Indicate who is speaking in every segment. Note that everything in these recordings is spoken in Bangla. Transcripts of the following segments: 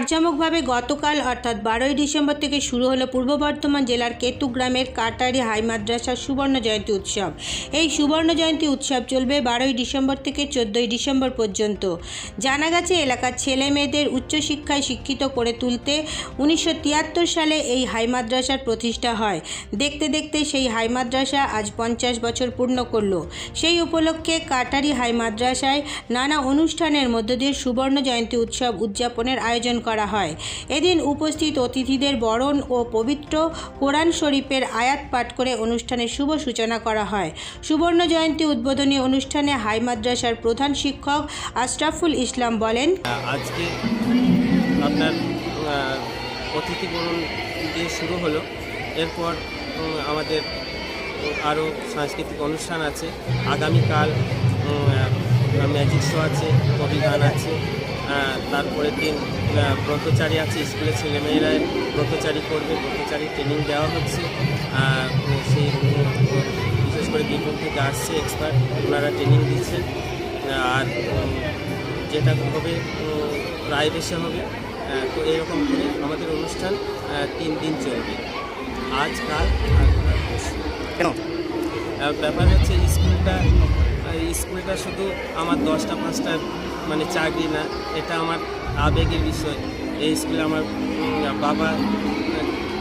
Speaker 1: জাঁকজমকভাবে গতকাল অর্থাৎ বারোই ডিসেম্বর থেকে শুরু হলো পূর্ব বর্ধমান জেলার কেতু গ্রামের কাটারি হাই মাদ্রাসার সুবর্ণ জয়ন্তী উৎসব। এই সুবর্ণ জয়ন্তী উৎসব চলবে বারোই ডিসেম্বর থেকে চোদ্দোই ডিসেম্বর পর্যন্ত। জানা গেছে, এলাকার ছেলে মেয়েদের উচ্চশিক্ষায় শিক্ষিত করে তুলতে উনিশশো তিয়াত্তর সালে এই হাই মাদ্রাসার প্রতিষ্ঠা হয়। দেখতে দেখতে সেই হাই মাদ্রাসা আজ পঞ্চাশ বছর পূর্ণ করল। সেই উপলক্ষে কাটারি হাই মাদ্রাসায় নানা অনুষ্ঠানের মধ্য দিয়ে সুবর্ণ জয়ন্তী উৎসব উদযাপনের আয়োজন করা হয়। এদিন উপস্থিত অতিথিদের বরণ ও পবিত্র কোরআন শরীফের আয়াত পাঠ করে অনুষ্ঠানের শুভ সূচনা করা হয়। সুবর্ণ জয়ন্তী উদ্বোধনী অনুষ্ঠানে হাই মাদ্রাসার প্রধান শিক্ষক আশরাফুল ইসলাম বলেন
Speaker 2: আজকে আপনার আহ, অতিথি বরণ দিয়ে শুরু হলো। এরপর আমাদের আরও সাংস্কৃতিক অনুষ্ঠান আছে। আগামীকাল ম্যাজিক শো আছে কবি গান আছে। আহ, তারপরের দিন ব্রতচারী আছে স্কুলের ছেলেমেয়েরা ব্রতচারী করবে ব্রতচারী ট্রেনিং দেওয়া হচ্ছে। সেই বিশেষ করে বীরভূম থেকে আসছে এক্সপার্ট ওনারা ট্রেনিং দিচ্ছেন আর যেটা হবে উম, রায় বেশি হবে তো এরকম করে আমাদের অনুষ্ঠান তিন দিন চলবে। আজ কাল আর
Speaker 3: কেন?
Speaker 2: ব্যাপার হচ্ছে স্কুলটা স্কুলটা শুধু আমার দশটা, পাঁচটা মানে চাকরি না, এটা আমার আবেগের বিষয়। এই স্কুলে আমার বাবা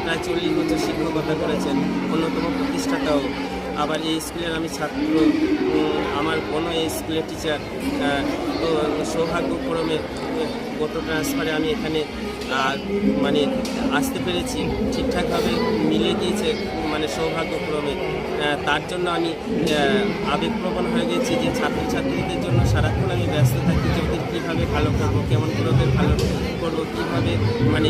Speaker 2: প্রায় চল্লিশ বছর শিক্ষকতা করেছেন, অন্যতম প্রতিষ্ঠাতাও। আবার এই স্কুলের আমি ছাত্র। আমার কোনো স্কুলের টিচার তো সৌভাগ্যক্রমে অটো ট্রান্সফারে আমি এখানে মানে আসতে পেরেছি, ঠিকঠাকভাবে মিলে গিয়েছে মানে সৌভাগ্যক্রমে। তার জন্য আমি আবেগপ্রবণ হয়ে গেছি যে ছাত্রছাত্রীদের জন্য সারাক্ষণ আমি ব্যস্ত থাকি কীভাবে ভালো করব কেমন করে ওদের ভালো করব কীভাবে মানে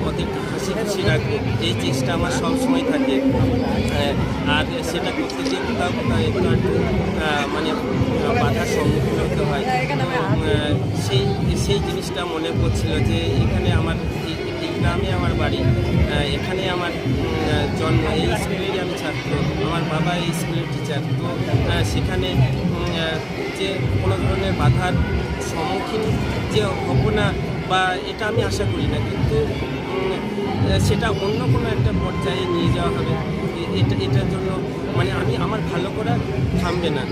Speaker 2: ওদের হাসি খুশি রাখব এই চেষ্টা আমার সবসময় থাকে। আহ, আর সেটা করতে গিয়ে কোথাও কোথাও একটু একটু মানে বাধার সম্মুখীন হতে হয়। সেই সেই জিনিসটা মনে পড়ছিল যে এখানে আমার গ্রামে আমার বাড়ি এখানে আমার জন্ম এই স্কুলেরই আমি ছাত্র আমার বাবা এই স্কুলের টিচার তো সেখানে যে কোনো ধরনের বাধার সম্মুখীন যে হব না বা এটা আমি আশা করি না, কিন্তু সেটা অন্য কোনো একটা পর্যায়ে নিয়ে যাওয়া হবে। এটা, এটার জন্য মানে আমি, আমার ভালো করা থামবে না।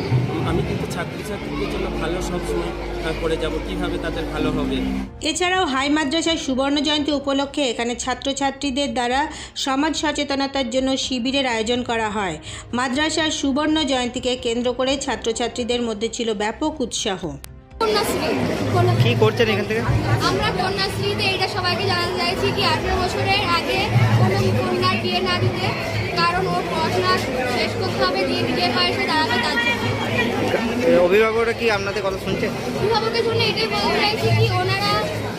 Speaker 2: আমি কিন্তু ছাত্রছাত্রীদের জন্য ভালো সবসময় করে যাব, কীভাবে তাদের ভালো হবে।
Speaker 1: এছাড়াও হাই মাদ্রাসার সুবর্ণ জয়ন্তী উপলক্ষে এখানে ছাত্রছাত্রীদের দ্বারা সমাজ সচেতনতার জন্য শিবিরের আয়োজন করা হয়। মাদ্রাসার সুবর্ণ জয়ন্তীকে কেন্দ্র করে ছাত্রছাত্রীদের মধ্যে ছিল ব্যাপক উৎসাহ।
Speaker 3: কি করছেন এখান থেকে?
Speaker 4: আমরা কন্যাশ্রীতে এটা সবাইকে জানাতে চাইছি কি আঠেরো বছরের আগে কোনো কন্যার বিয়ে না দিতে কারণ ওর পড়াশোনা শেষ করতে হবে দিয়ে পায়ে এসে দাঁড়াবে তার জন্য।
Speaker 3: অভিভাবকরা কি আপনাদের কথা শুনছে?
Speaker 4: অভিভাবকের জন্য এটাই বলতে চাইছি কি ওনারা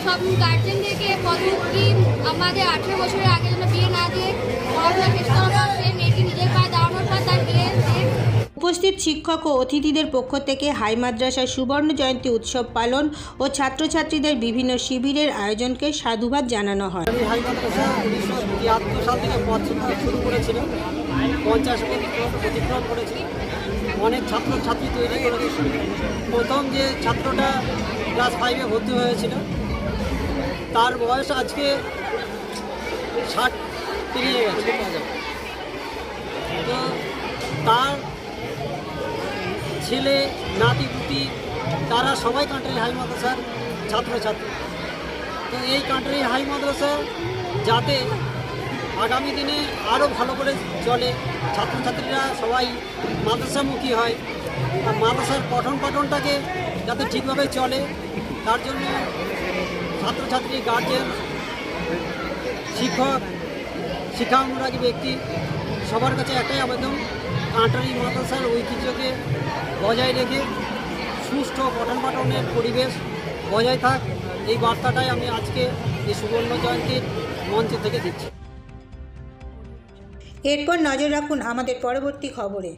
Speaker 4: সব গার্জেনদেরকে বলুন কি আমাদের আঠেরো বছরের আগে যেন বিয়ে না দিয়ে পড়াশোনা শেষ করার পর সে মেয়েটি নিজের পায়ে দাঁড়ানোর পর তার বিয়ে দিয়ে
Speaker 1: উপস্থিত শিক্ষক ও অতিথিদের পক্ষ থেকে হাই মাদ্রাসার সুবর্ণ জয়ন্তী উৎসব পালন ও ছাত্রছাত্রীদের বিভিন্ন শিবিরের আয়োজনকে সাধুবাদ জানানো হয়।
Speaker 5: আমি হাই মাদ্রাসা উনিশশো তিয়াত্তর শুরু পঞ্চাশ ছাত্র ছাত্রী তৈরি করেছি। প্রথম যে ছাত্রটা ক্লাস ফাইভে ভর্তি হয়েছিল, তার বয়স আজকে ষাট পেরিয়ে গেছে। তো তার ছেলে, নাতি, পুতি, তারা সবাই কান্ট্রি হাই মাদ্রাসার ছাত্রছাত্রী। তো এই কান্ট্রি হাই মাদ্রাসা যাতে আগামী দিনে আরও ভালো করে চলে, ছাত্রছাত্রীরা সবাই মাদ্রাসামুখী হয় মাদ্রাসার পঠন পাঠনটাকে যাতে ঠিকভাবে চলে, তার জন্য ছাত্রছাত্রী গার্জেন শিক্ষক, শিক্ষা অনুরাগী ব্যক্তি সবার কাছে একটাই আবেদন কান্ট্রি মাদ্রাসার ঐতিহ্যকে বজায় রেখে সুষ্ঠু পঠন পাঠনের পরিবেশ বজায় থাক, এই বার্তাটাই আমি আজকে এই সুবর্ণ জয়ন্তীর মঞ্চ থেকে দিচ্ছি।
Speaker 1: এরপর নজর রাখুন আমাদের পরবর্তী খবরে।